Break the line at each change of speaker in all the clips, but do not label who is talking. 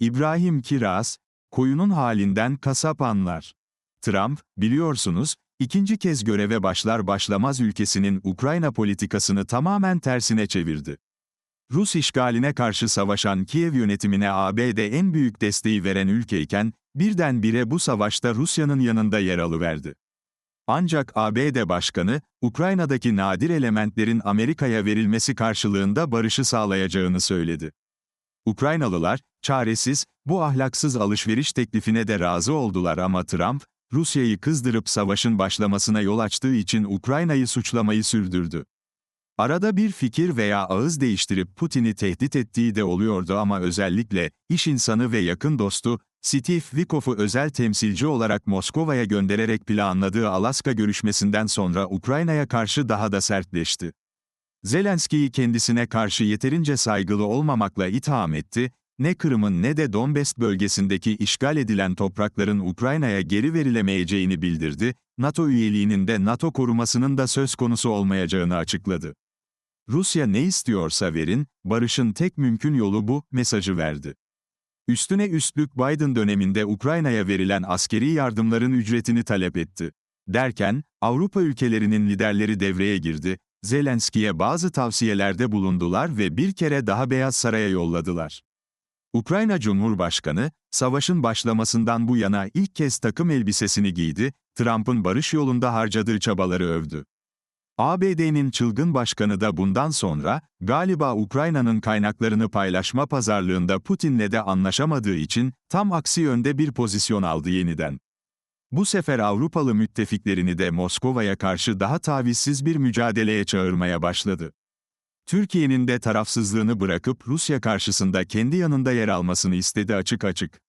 İbrahim Kiraz, koyunun halinden kasap anlar. Trump, biliyorsunuz, ikinci kez göreve başlar başlamaz ülkesinin Ukrayna politikasını tamamen tersine çevirdi. Rus işgaline karşı savaşan Kiev yönetimine ABD en büyük desteği veren ülkeyken, birdenbire bu savaşta Rusya'nın yanında yer alıverdi. Ancak ABD Başkanı, Ukrayna'daki nadir elementlerin Amerika'ya verilmesi karşılığında barışı sağlayacağını söyledi. Ukraynalılar, çaresiz, bu ahlaksız alışveriş teklifine de razı oldular ama Trump, Rusya'yı kızdırıp savaşın başlamasına yol açtığı için Ukrayna'yı suçlamayı sürdürdü. Arada bir fikir veya ağız değiştirip Putin'i tehdit ettiği de oluyordu ama özellikle, iş insanı ve yakın dostu, Steve Witkoff'u özel temsilci olarak Moskova'ya göndererek planladığı Alaska görüşmesinden sonra Ukrayna'ya karşı daha da sertleşti. Zelenski'yi kendisine karşı yeterince saygılı olmamakla itham etti, ne Kırım'ın ne de Donbas bölgesindeki işgal edilen toprakların Ukrayna'ya geri verilemeyeceğini bildirdi, NATO üyeliğinin de NATO korumasının da söz konusu olmayacağını açıkladı. Rusya ne istiyorsa verin, barışın tek mümkün yolu bu, mesajı verdi. Üstüne üstlük Biden döneminde Ukrayna'ya verilen askeri yardımların ücretini talep etti. Derken, Avrupa ülkelerinin liderleri devreye girdi, Zelenski'ye bazı tavsiyelerde bulundular ve bir kere daha Beyaz Saray'a yolladılar. Ukrayna Cumhurbaşkanı, savaşın başlamasından bu yana ilk kez takım elbisesini giydi, Trump'ın barış yolunda harcadığı çabaları övdü. ABD'nin çılgın başkanı da bundan sonra, galiba Ukrayna'nın kaynaklarını paylaşma pazarlığında Putin'le de anlaşamadığı için, tam aksi yönde bir pozisyon aldı yeniden. Bu sefer Avrupalı müttefiklerini de Moskova'ya karşı daha tavizsiz bir mücadeleye çağırmaya başladı. Türkiye'nin de tarafsızlığını bırakıp Rusya karşısında kendi yanında yer almasını istedi açık açık.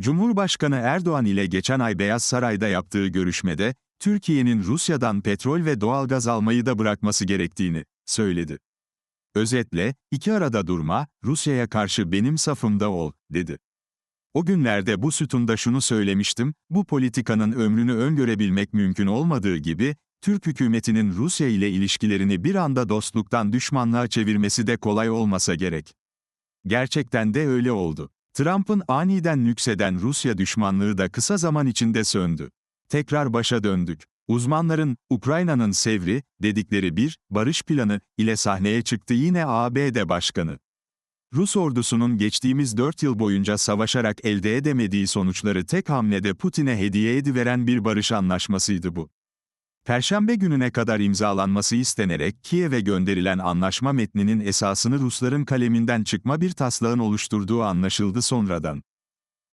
Cumhurbaşkanı Erdoğan ile geçen ay Beyaz Saray'da yaptığı görüşmede, Türkiye'nin Rusya'dan petrol ve doğalgaz almayı da bırakması gerektiğini söyledi. Özetle, iki arada durma, Rusya'ya karşı benim safımda ol, dedi. O günlerde bu sütunda şunu söylemiştim, bu politikanın ömrünü öngörebilmek mümkün olmadığı gibi, Türk hükümetinin Rusya ile ilişkilerini bir anda dostluktan düşmanlığa çevirmesi de kolay olmasa gerek. Gerçekten de öyle oldu. Trump'ın aniden nükseden Rusya düşmanlığı da kısa zaman içinde söndü. Tekrar başa döndük. Uzmanların, Ukrayna'nın Sevri, dedikleri bir, barış planı, ile sahneye çıktı yine ABD Başkanı. Rus ordusunun geçtiğimiz 4 yıl boyunca savaşarak elde edemediği sonuçları tek hamlede Putin'e hediye ediveren bir barış anlaşmasıydı bu. Perşembe gününe kadar imzalanması istenerek Kiev'e gönderilen anlaşma metninin esasını Rusların kaleminden çıkma bir taslağın oluşturduğu anlaşıldı sonradan.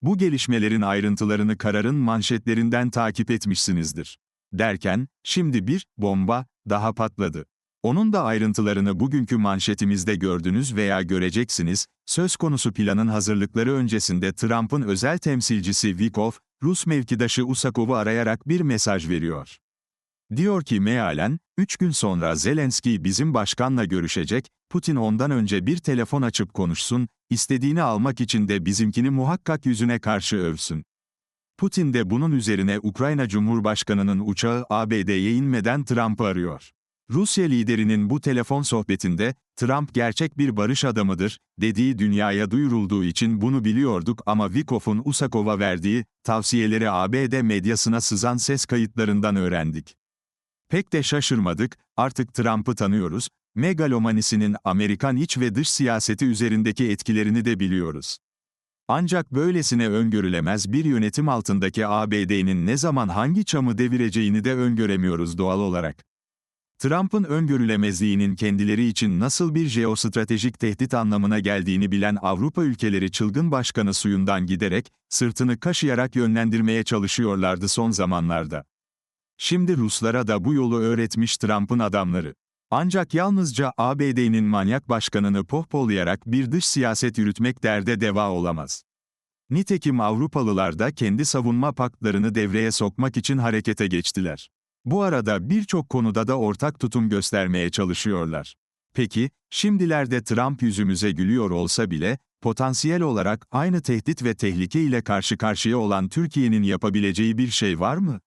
Bu gelişmelerin ayrıntılarını kararın manşetlerinden takip etmişsinizdir. Derken, şimdi bir bomba daha patladı. Onun da ayrıntılarını bugünkü manşetimizde gördünüz veya göreceksiniz. Söz konusu planın hazırlıkları öncesinde Trump'ın özel temsilcisi Witkoff, Rus mevkidaşı Usakov'u arayarak bir mesaj veriyor. Diyor ki mealen, üç gün sonra Zelenski bizim başkanla görüşecek, Putin ondan önce bir telefon açıp konuşsun, istediğini almak için de bizimkini muhakkak yüzüne karşı övsün. Putin de bunun üzerine Ukrayna Cumhurbaşkanı'nın uçağı ABD'ye inmeden Trump'ı arıyor. Rusya liderinin bu telefon sohbetinde, Trump gerçek bir barış adamıdır, dediği dünyaya duyurulduğu için bunu biliyorduk ama Wikoff'un Usakov'a verdiği, tavsiyeleri ABD medyasına sızan ses kayıtlarından öğrendik. Pek de şaşırmadık, artık Trump'ı tanıyoruz, megalomanisinin Amerikan iç ve dış siyaseti üzerindeki etkilerini de biliyoruz. Ancak böylesine öngörülemez bir yönetim altındaki ABD'nin ne zaman hangi çamı devireceğini de öngöremiyoruz doğal olarak. Trump'ın öngörülemezliğinin kendileri için nasıl bir jeostratejik tehdit anlamına geldiğini bilen Avrupa ülkeleri çılgın başkanı suyundan giderek, sırtını kaşıyarak yönlendirmeye çalışıyorlardı son zamanlarda. Şimdi Ruslara da bu yolu öğretmiş Trump'ın adamları. Ancak yalnızca ABD'nin manyak başkanını pohpohlayarak bir dış siyaset yürütmek derde deva olamaz. Nitekim Avrupalılar da kendi savunma paktlarını devreye sokmak için harekete geçtiler. Bu arada birçok konuda da ortak tutum göstermeye çalışıyorlar. Peki, şimdilerde Trump yüzümüze gülüyor olsa bile, potansiyel olarak aynı tehdit ve tehlike ile karşı karşıya olan Türkiye'nin yapabileceği bir şey var mı?